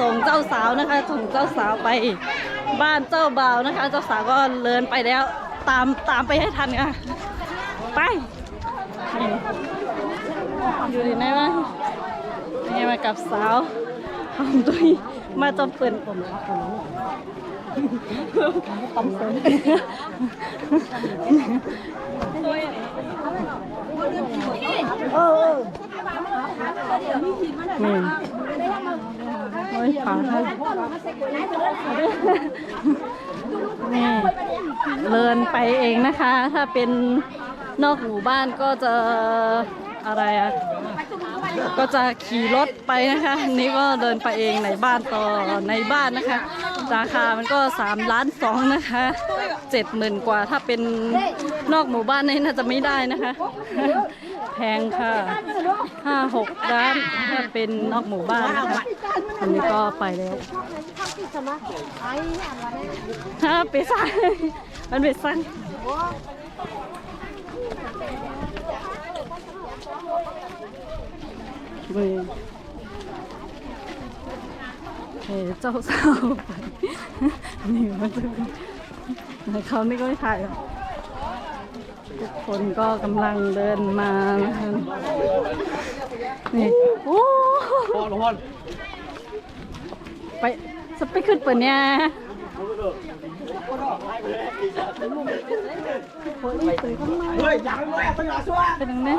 ส่งเจ้าสาวนะคะส่งเจ้าสาวไปบ้านเจ้าบ่าวนะคะ เจ้าสาวก็เลินไปแล้วตามตามไปให้ทันค่ะไปอยู่ดีไหนวะนี่มากับสาวทำด้วยมาจมเปิ่นผมตำเสริมเออนี่ โอ้ยขาให้นี่เลินไปเองนะคะ ถ้าเป็นนอกหมู่บ้านก็จะอะไรอะก็จะขี่รถไปนะคะนนี่ก็เดินไปเองในบ้านต่อในบ้านนะคะ ราคามันก็3ล้านสองนะคะเจ็ดหมื่นกว่าถ้าเป็นนอกหมู่บ้านนี่น่าจะไม่ได้นะคะ แพงค่ะห้าหกล้านถ้าเป็นนอกหมู่บ้านนะคะอันนี้ก็ไปแล้วฮะเปซ่ามันเปซ่าเว้ยเฮ้เจ้าสาวไปนี่มันจะในเขานี่ก็ไม่ถ่ายหรอก ทุกคนก็กำลังเดินมานะคะนี่โอ้พอทุกคนไปสไปขึ้นเปิดเนี่ยเฮ้ยยังไม่เอาไปหาชัวเป็นยังไง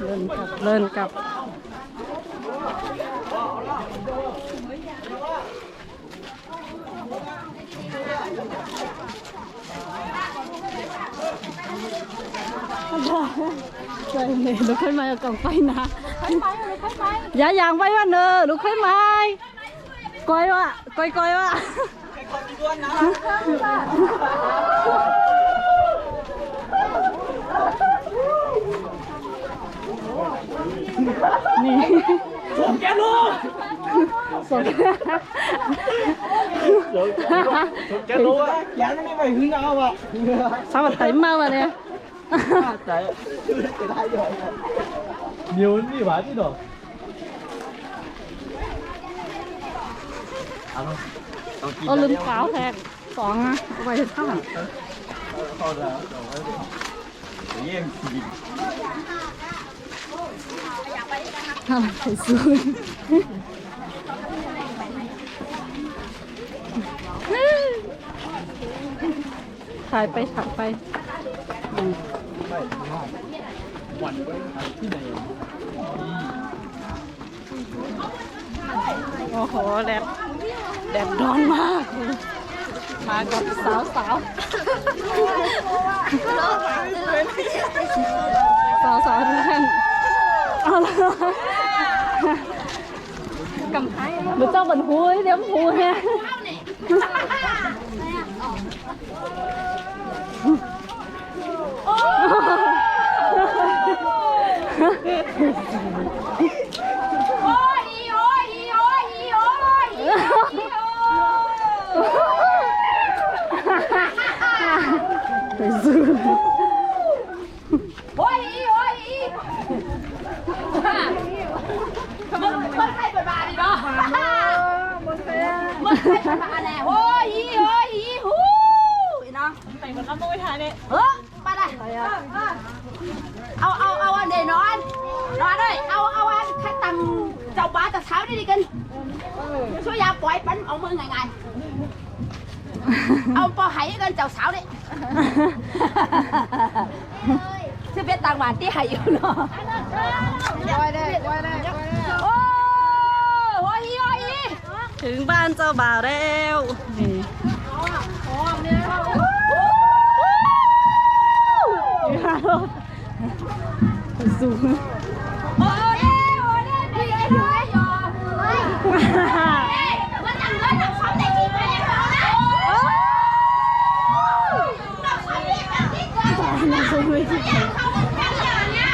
เดินกลับเดินกลับใช่เลยลุกขึ้นมาเอากล่องไฟนะอย่าอย่างไว้ว่าเนอลุกขึ้นมาก้อยวะก้อยก้อยวะ 你左边路，左边，哈哈，左边。路啊，沿着，啥玩意的，哈哈， เอาลืมเปล่าแทนสองอะเอาไปข้างหลังเข้าแล้วเยี่ยมจริงทำไปซื้อถ่ายไปถ่ายไปอืมหวันที่ไหน โอ้โหแดดแดดร้อนมาก มากับสาวสาวสาวสาวทุกท่านเอาละกำไพ่หรือเจ้าบนหูเดี๋ยวหูเนี่ย โอ้ยอีโอ้ยอีมันมันใครเปิดบาร์ดิเนาะมันใครมันใครเปิดบาร์แน่โอ้ยอีโอ้ยอีฮู้เนาะไปคนละมวยไทยเนี่ยเออมาได้เอาเอาเอาอันเดนอนนอนเลยเอาเอาอันแค่ตังเจ้าบ้าจะเช้าได้ดีกันช่วยยาปล่อยปั้นเอามือไงไง เอาปอไหกันเจ้าสาวดิชื่อเป็นตังหวานที่ไหอยู่เนาะปล่อยได้ปล่อยได้โอ้โอ้ยโอ้ยถึงบ้านเจ้าบ่าวแล้วนี่สูง โอ้ยโอ้ยพี่ไอ้พี่ไอ้ยอมันยังเงินหนักความได้กี่ไปแล้วนะโอ้หนักความได้แบบนี้เกิน น่าจะไม่ใช่ เขาเป็นแค่อย่างเนี้ย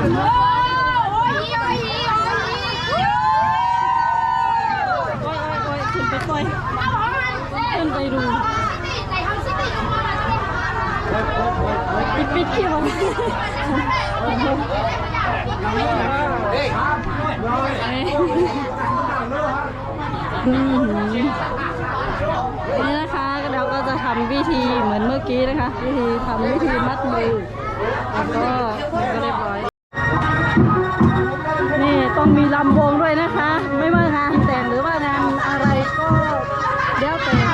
โอ้ยโอ้ยโอ้ย โอ้ยโอ้ยโอ้ยขึ้นไปปล่อยขึ้นไปดูปิดปิดขี้มันอืมนี่นะคะเราก็จะทำ วิธีเหมือนเมื่อกี้นะคะ วิธีทำวิธีมัดมือแล้วก็ก็เรียบร้อยนี่ต้องมีลำวงด้วยนะคะ ไม่ว่างานแต่งหรือว่างานอะไรก็เดี๋ยวแต่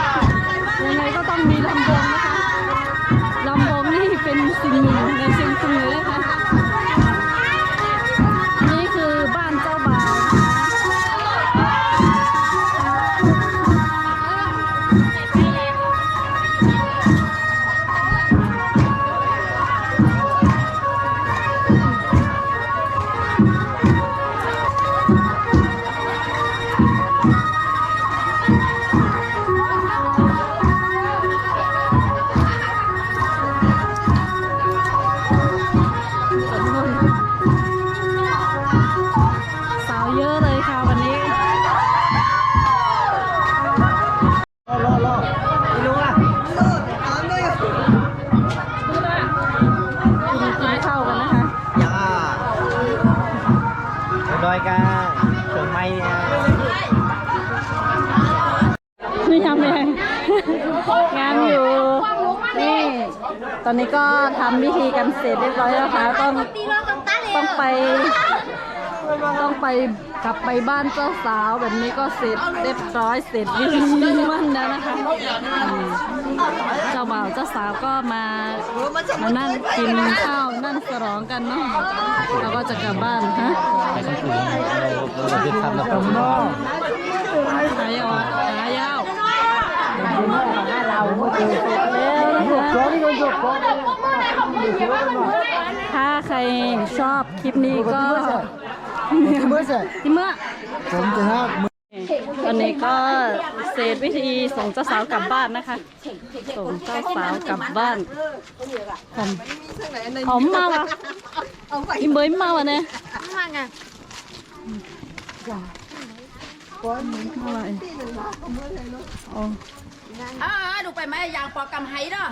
ตอนนี้ก็ทำพิธีกันเสร็จเรียบร้อยแล้วค่ะต้องต้องไป ต้องไปกลับไปบ้านเจ้าสาวแบบนี้ก็เสร็จเรียบร้อยเสร็จวิธีมั่นแล้วนะคะอืมเจ้าบ่าวเจ้าสาวก็มามานั่งกินข้าวนั่งสรองกันเนาะแล้วก็จะกลับบ้านฮะ ไปทางอื่นเราเราจะทำแบบนอกหายาวหายาวแล้วนะคะ ถ้าใครชอบคลิปนี้ก็เมื่อที่เมื่อผมจะห้ามวันนี้ก็เสร็จวิธีส่งเจ้าสาวกลับบ้านนะคะ ส่งเจ้าสาวกลับบ้านหอมหอมมากอะกินเบยมากอะเนี่ยมากอะมาอะไรอ๋อดูไปไหมยางปอกกำไห้เนาะ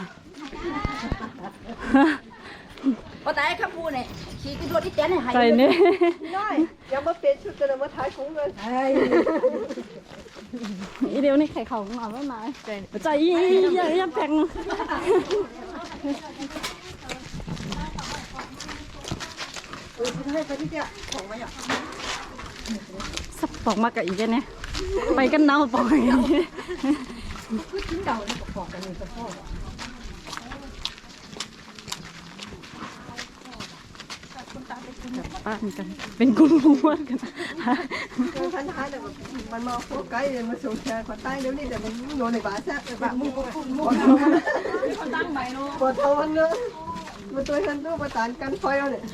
พอแต่ข้าพูเนี่ยขี่กินรถที่เต้นให้ใส่เนี่ยยังมาเป็นชุดกันเลยมาถ่ายของเงินอีเดียวนี่ไข่เขาของเราไม่มาใจอีอย่าอย่าแพงให้ไปที่เนี่ยของมาอย่างสับปอกมากับอีกเนี่ยไปกันเนาปอกอย่างนี้ บ้านกัน เป็นกุ้งม้วนกันพันท้ายแต่มันมาโฟกัสเลยมาส่งแชร์ขอใต้เดี๋ยวนี้แต่มันโดนในบาซ่บในบ้านมึงก็มึงตั้งใหม่เนาะปวดท้องเนอะมาตัวฉันต้องประสานกันไฟเอาเนี่ย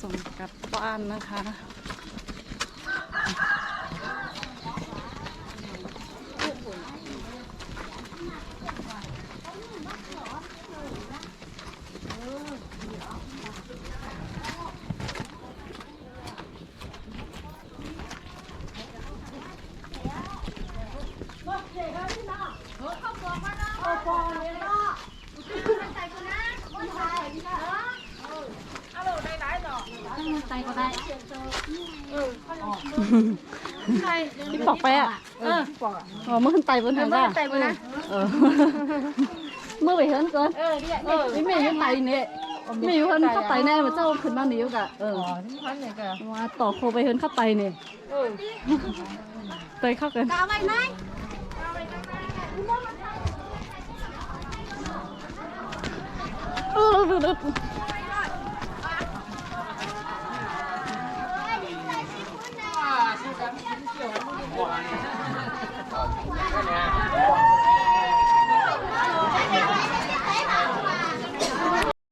ส่งกลับบ้านนะคะ พี่ปอกไปอะเออพี่ปอกอ๋อเมื่อขึ้นไตบนทางได้ไตบนนะเออเมื่อไปเห็นก่อนเออเนี่ยนี่ไม่อยู่ไตเนี่ยไม่อยู่เห็นเข้าไตแน่มาเจ้าขึ้นมาหนีอยู่กะเออมาต่อโคไปเห็นเข้าไตเนี่ยเตยเข้ากันเออ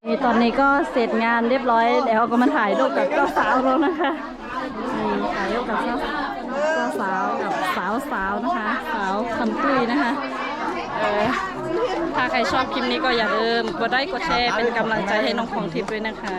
นี่ตอนนี้ก็เสร็จงานเรียบร้อยแล้วก็มาถ่ายรูปกับเจ้าสาวแล้วนะคะนี่ถ่ายรูปกับเจ้าสาวเจ้าสาวกับสาวสาวๆนะคะ สาวคำตุ้ยนะคะเออถ้าใครชอบคลิปนี้ก็อย่าลืมกดไลค์กดแชร์เป็นกำลังใจให้น้องของทิพย์ด้วยนะคะ